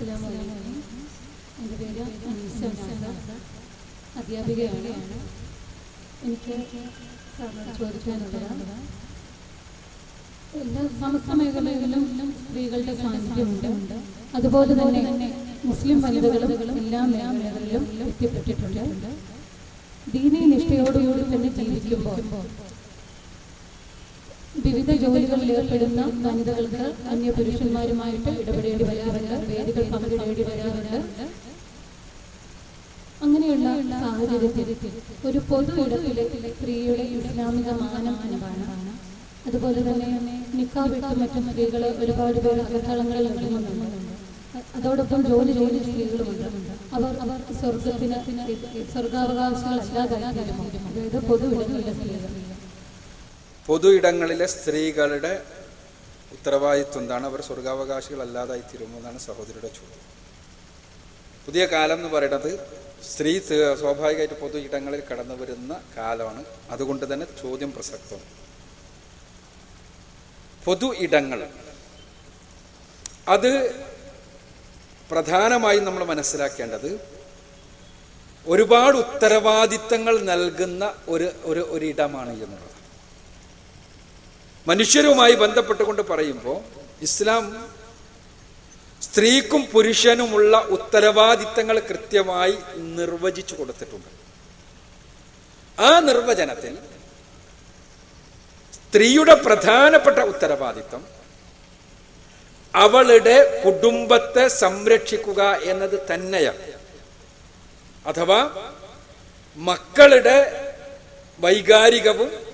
എന്റെ പേര് അനീസ അധ്യാപികയാണ് എനിക്ക് ചോദിക്കാനുള്ളത് എല്ലാ സമസ്ത മേഖലകളിലും സ്ത്രീകളുടെ സാന്നിധ്യമുണ്ട് അതുപോലെ തന്നെ മുസ്ലിം വനിതകളും എല്ലാ മേഖലകളിലും എത്തിപ്പെട്ടിട്ടുണ്ട് ദീനീ നിഷ്ഠയോടുകൂടി തന്നെ ജീവിക്കുമ്പോൾ വിവിധ ജോലികളിൽ ഏർപ്പെടുന്ന വനിതകൾക്ക് അന്യ പുരുഷന്മാരുമായിട്ട് ഇടപെടേണ്ടി വരാറുണ്ട് വേദികൾ പങ്കിടേണ്ടി വരാറുണ്ട്. അങ്ങനെയുള്ള സാഹചര്യത്തിൽ ഒരു പൊതു ഇടത്തിലെ സ്ത്രീയുടെ ഇസ്ലാമിക മാനം അതുപോലെ തന്നെ നിക്കാവിട്ട് മറ്റു സ്ത്രീകൾ ഒരുപാട് പേർ അകത്തളങ്ങളിൽ അതോടൊപ്പം ജോലി ജോലി സ്ത്രീകളുമുണ്ട് അവർ അവർ സ്വർഗത്തിന് സ്വർഗാവകാശങ്ങൾ അല്ലാതെ അതായത് പൊതു ഇടത്തിലെ സ്ത്രീകൾ. പൊതു ഇടങ്ങളിലെ സ്ത്രീകളുടെ ഉത്തരവാദിത്വം എന്താണ്? അവർ സ്വർഗാവകാശികളല്ലാതായി എന്നാണ് സഹോദരിയുടെ ചോദ്യം. പുതിയ കാലം എന്ന് പറയുന്നത് സ്ത്രീ സ്വാഭാവികമായിട്ട് പൊതു ഇടങ്ങളിൽ കടന്നു വരുന്ന കാലമാണ്. അതുകൊണ്ട് തന്നെ ചോദ്യം പ്രസക്തം. പൊതു ഇടങ്ങൾ അത് പ്രധാനമായും നമ്മൾ മനസ്സിലാക്കേണ്ടത് ഒരുപാട് ഉത്തരവാദിത്തങ്ങൾ നൽകുന്ന ഒരു ഒരു ഒരു ഇടമാണ് എന്നുള്ളത് മനുഷ്യരുമായി ബന്ധപ്പെട്ടുകൊണ്ട് പറയുമ്പോൾ ഇസ്ലാം സ്ത്രീക്കും പുരുഷനുമുള്ള ഉത്തരവാദിത്തങ്ങൾ കൃത്യമായി നിർവചിച്ചു കൊടുത്തിട്ടുണ്ട്. ആ നിർവചനത്തിൽ സ്ത്രീയുടെ പ്രധാനപ്പെട്ട ഉത്തരവാദിത്തം അവളുടെ കുടുംബത്തെ സംരക്ഷിക്കുക എന്നത് തന്നെയാണ്. അഥവാ മക്കളുടെ വൈകാരികവും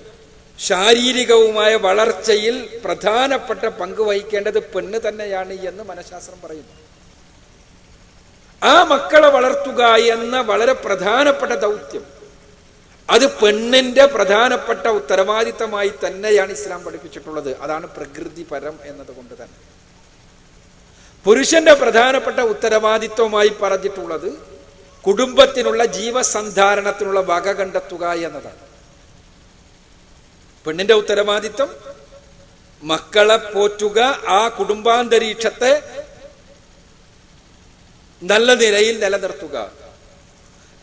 ശാരീരികവുമായ വളർച്ചയിൽ പ്രധാനപ്പെട്ട പങ്ക് വഹിക്കേണ്ടത് പെണ്ണ് തന്നെയാണ് എന്ന് മനഃശാസ്ത്രം പറയുന്നു. ആ മക്കളെ വളർത്തുക എന്ന വളരെ പ്രധാനപ്പെട്ട ദൗത്യം. അത് പെണ്ണിന്റെ പ്രധാനപ്പെട്ട ഉത്തരവാദിത്തമായി തന്നെയാണ് ഇസ്ലാം പഠിപ്പിച്ചിട്ടുള്ളത്. അതാണ് പ്രകൃതിപരം എന്നതുകൊണ്ട് തന്നെ. പുരുഷന്റെ പ്രധാനപ്പെട്ട ഉത്തരവാദിത്വമായി പറഞ്ഞിട്ടുള്ളത് കുടുംബത്തിനുള്ള ജീവസന്ധാരണത്തിനുള്ള വക കണ്ടെത്തുക എന്നതാണ്. പെണ്ണിന്റെ ഉത്തരവാദിത്വം മക്കളെ പോറ്റുക ആ കുടുംബാന്തരീക്ഷത്തെ നല്ല നിലയിൽ നിലനിർത്തുക.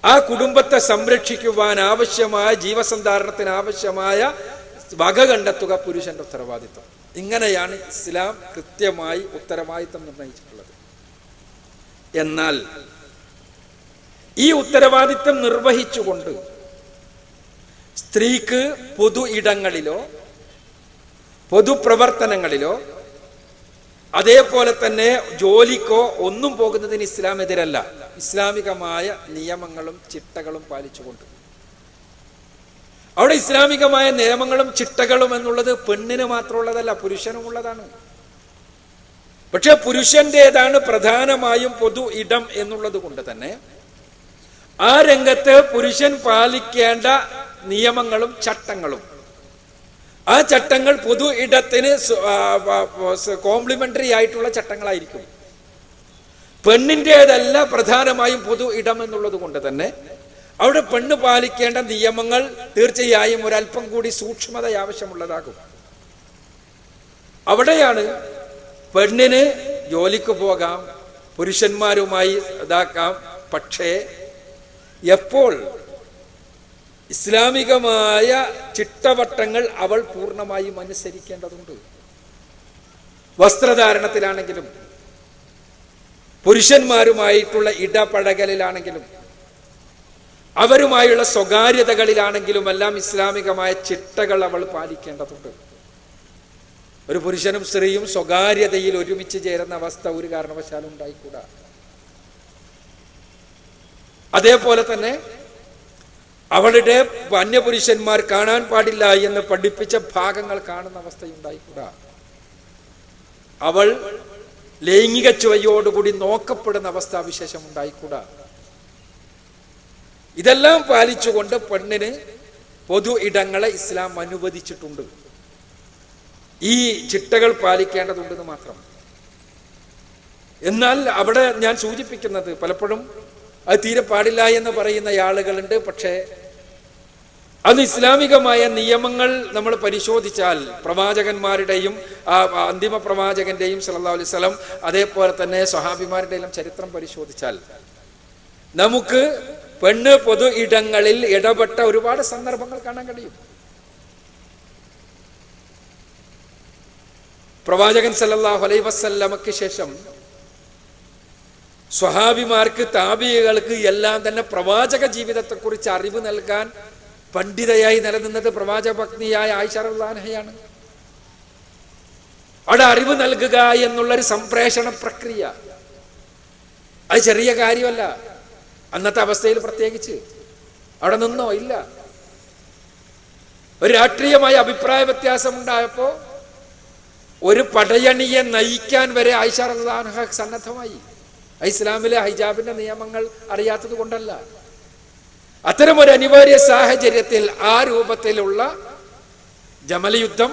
ആ കുടുംബത്തെ സംരക്ഷിക്കുവാൻ ആവശ്യമായ ജീവസന്ധാരണത്തിന് ആവശ്യമായ വക കണ്ടെത്തുക പുരുഷന്റെ ഉത്തരവാദിത്വം. ഇങ്ങനെയാണ് ഇസ്ലാം കൃത്യമായി ഉത്തരവാദിത്വം നിർണയിച്ചിട്ടുള്ളത്. എന്നാൽ ഈ ഉത്തരവാദിത്വം നിർവഹിച്ചുകൊണ്ട് സ്ത്രീക്ക് പൊതു ഇടങ്ങളിലോ പൊതുപ്രവർത്തനങ്ങളിലോ അതേപോലെ തന്നെ ജോലിക്കോ ഒന്നും പോകുന്നതിന് ഇസ്ലാം എതിരല്ല ഇസ്ലാമികമായ നിയമങ്ങളും ചിട്ടകളും പാലിച്ചുകൊണ്ട്. അവിടെ ഇസ്ലാമികമായ നിയമങ്ങളും ചിട്ടകളും എന്നുള്ളത് പെണ്ണിന് മാത്രമുള്ളതല്ല പുരുഷനും ഉള്ളതാണ്. പക്ഷെ പുരുഷന്റേതാണ് പ്രധാനമായും പൊതു ഇടം എന്നുള്ളത് കൊണ്ട് തന്നെ ആ രംഗത്ത് പുരുഷൻ പാലിക്കേണ്ട നിയമങ്ങളും ചട്ടങ്ങളും. ആ ചട്ടങ്ങൾ പൊതു ഇടത്തിന് കോംപ്ലിമെന്ററി ആയിട്ടുള്ള ചട്ടങ്ങളായിരിക്കും. പെണ്ണിന്റെതല്ല പ്രധാനമായും പൊതു ഇടം എന്നുള്ളത് കൊണ്ട് തന്നെ അവിടെ പെണ്ണ് പാലിക്കേണ്ട നിയമങ്ങൾ തീർച്ചയായും ഒരല്പം കൂടി സൂക്ഷ്മത ആവശ്യമുള്ളതാകും അവിടെയാണ് പെണ്ണിന് ജോലിക്ക് പോകാം പുരുഷന്മാരുമായി ഇതാക്കാം. പക്ഷേ എപ്പോൾ ഇസ്ലാമികമായ ചിട്ടവട്ടങ്ങൾ അവൾ പൂർണമായും അനുസരിക്കേണ്ടതുണ്ട്. വസ്ത്രധാരണത്തിലാണെങ്കിലും പുരുഷന്മാരുമായിട്ടുള്ള ഇടപഴകലിലാണെങ്കിലും അവരുമായുള്ള സ്വകാര്യതകളിലാണെങ്കിലും എല്ലാം ഇസ്ലാമികമായ ചിട്ടകൾ അവൾ പാലിക്കേണ്ടതുണ്ട്. ഒരു പുരുഷനും സ്ത്രീയും സ്വകാര്യതയിൽ ഒരുമിച്ച് ചേരുന്ന അവസ്ഥ ഒരു കാരണവശാലും ഉണ്ടായിക്കൂടാ. അതേപോലെ തന്നെ അവളുടെ അന്യപുരുഷന്മാർ കാണാൻ പാടില്ല എന്ന് പഠിപ്പിച്ച ഭാഗങ്ങൾ കാണുന്ന അവസ്ഥയുണ്ടായിക്കൂടാ. അവൾ ലൈംഗിക ചുവയോടുകൂടി നോക്കപ്പെടുന്ന അവസ്ഥാവിശേഷം ഉണ്ടായിക്കൂടാ ഇതെല്ലാം പാലിച്ചുകൊണ്ട് പെണ്ണിന് പൊതു ഇടങ്ങളെ ഇസ്ലാം അനുവദിച്ചിട്ടുണ്ട്. ഈ ചിട്ടകൾ പാലിക്കേണ്ടതുണ്ടെന്ന് മാത്രം. എന്നാൽ അവിടെ ഞാൻ സൂചിപ്പിക്കുന്നത് പലപ്പോഴും അത് തീരെ പാടില്ല എന്ന് പറയുന്ന ആളുകളുണ്ട്. പക്ഷേ അത് ഇസ്ലാമികമായ നിയമങ്ങൾ നമ്മൾ പരിശോധിച്ചാൽ പ്രവാചകന്മാരുടെയും അന്തിമ പ്രവാചകന്റെയും സല്ലാ അലൈഹി വസല്ലം അതേപോലെ തന്നെ സ്വഹാബിമാരുടെയും ചരിത്രം പരിശോധിച്ചാൽ നമുക്ക് പെണ്ണ് പൊതു ഇടങ്ങളിൽ ഇടപെട്ട ഒരുപാട് സന്ദർഭങ്ങൾ കാണാൻ കഴിയും. പ്രവാചകൻ സല്ലാഹു അലൈ വസ്ല്ലമക്ക് ശേഷം സ്വഹാബിമാർക്ക് താപികൾക്ക് എല്ലാം തന്നെ പ്രവാചക ജീവിതത്തെക്കുറിച്ച് അറിവ് നൽകാൻ പണ്ഡിതയായി നിലനിന്നത് പ്രവാചക ഭക്തിയായ ആയിഷറുല്ലാനഹയാണ് അവിടെ അറിവ് നൽകുക എന്നുള്ളൊരു സംപ്രേഷണ പ്രക്രിയ. അത് ചെറിയ കാര്യമല്ല. അന്നത്തെ അവസ്ഥയിൽ പ്രത്യേകിച്ച് അവിടെ നിന്നോ ഇല്ല. ഒരു രാഷ്ട്രീയമായ അഭിപ്രായ വ്യത്യാസം ഉണ്ടായപ്പോ ഒരു പടയണിയെ നയിക്കാൻ വരെ ആയിഷാർഹ സന്നദ്ധമായി. ഇസ്ലാമിലെ ഹൈജാബിന്റെ നിയമങ്ങൾ അറിയാത്തത് കൊണ്ടല്ല. അത്തരം ഒരു അനിവാര്യ സാഹചര്യത്തിൽ ആ രൂപത്തിലുള്ള ജമലയുദ്ധം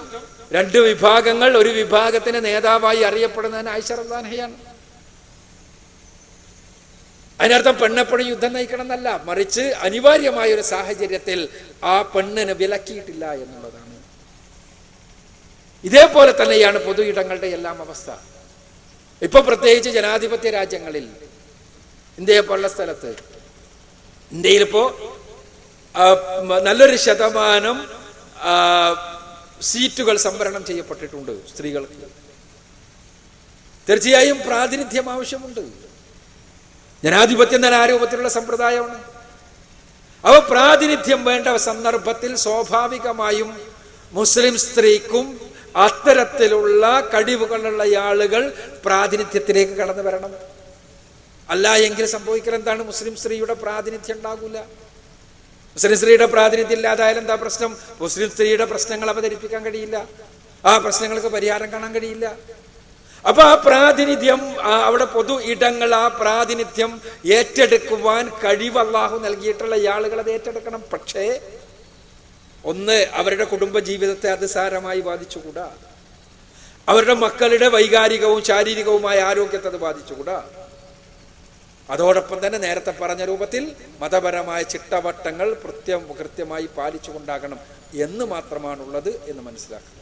രണ്ട് വിഭാഗങ്ങൾ ഒരു വിഭാഗത്തിന് നേതാവായി അറിയപ്പെടുന്നതിന് ആയിഷർഹയാണ് അതിനർത്ഥം പെണ്ണെപ്പോഴും യുദ്ധം നയിക്കണം എന്നല്ല മറിച്ച് അനിവാര്യമായ ഒരു സാഹചര്യത്തിൽ ആ പെണ്ണിന് വിലക്കിയിട്ടില്ല എന്നുള്ളതാണ്. ഇതേപോലെ തന്നെയാണ് പൊതു ഇടങ്ങളുടെ എല്ലാം അവസ്ഥ. ഇപ്പൊ പ്രത്യേകിച്ച് ജനാധിപത്യ രാജ്യങ്ങളിൽ ഇന്ത്യയെ പോലുള്ള സ്ഥലത്ത് മ- നല്ലൊരു ശതമാനം സീറ്റുകൾ സംവരണം ചെയ്യപ്പെട്ടിട്ടുണ്ട് സ്ത്രീകൾക്ക്. തീർച്ചയായും പ്രാതിനിധ്യം ആവശ്യമുണ്ട്. ജനാധിപത്യം എന്ന ആരോപത്തിലുള്ള രൂപത്തിലുള്ള സമ്പ്രദായമാണ്. അവ പ്രാതിനിധ്യം വേണ്ട സന്ദർഭത്തിൽ സ്വാഭാവികമായും മുസ്ലിം സ്ത്രീക്കും അത്തരത്തിലുള്ള കഴിവുകളുള്ള ആളുകൾ പ്രാതിനിധ്യത്തിലേക്ക് കടന്നു വരണം. അല്ല എങ്കിൽ സംഭവിക്കൽ എന്താണ് മുസ്ലിം സ്ത്രീയുടെ പ്രാതിനിധ്യം ഉണ്ടാകൂല. മുസ്ലിം സ്ത്രീയുടെ പ്രാതിനിധ്യം ഇല്ലാതായാലും എന്താ പ്രശ്നം? മുസ്ലിം സ്ത്രീയുടെ പ്രശ്നങ്ങൾ അവതരിപ്പിക്കാൻ കഴിയില്ല. ആ പ്രശ്നങ്ങൾക്ക് പരിഹാരം കാണാൻ കഴിയില്ല. അപ്പൊ ആ പ്രാതിനിധ്യം അവിടെ പൊതു ഇടങ്ങൾ ആ പ്രാതിനിധ്യം ഏറ്റെടുക്കുവാൻ കഴിവ് അള്ളാഹു നൽകിയിട്ടുള്ള ആളുകൾ അത് ഏറ്റെടുക്കണം. പക്ഷേ ഒന്ന് അവരുടെ കുടുംബ ജീവിതത്തെ അത് സാരമായി ബാധിച്ചുകൂടാ. അവരുടെ മക്കളുടെ വൈകാരികവും ശാരീരികവുമായ ആരോഗ്യത്തെ അത് ബാധിച്ചുകൂടാ. അതോടൊപ്പം തന്നെ നേരത്തെ പറഞ്ഞ രൂപത്തിൽ മതപരമായ ചിട്ടവട്ടങ്ങൾ കൃത്യം കൃത്യമായി പാലിച്ചുകൊണ്ടാകണം എന്ന് മാത്രമാണുള്ളത് എന്ന് മനസ്സിലാക്കുക.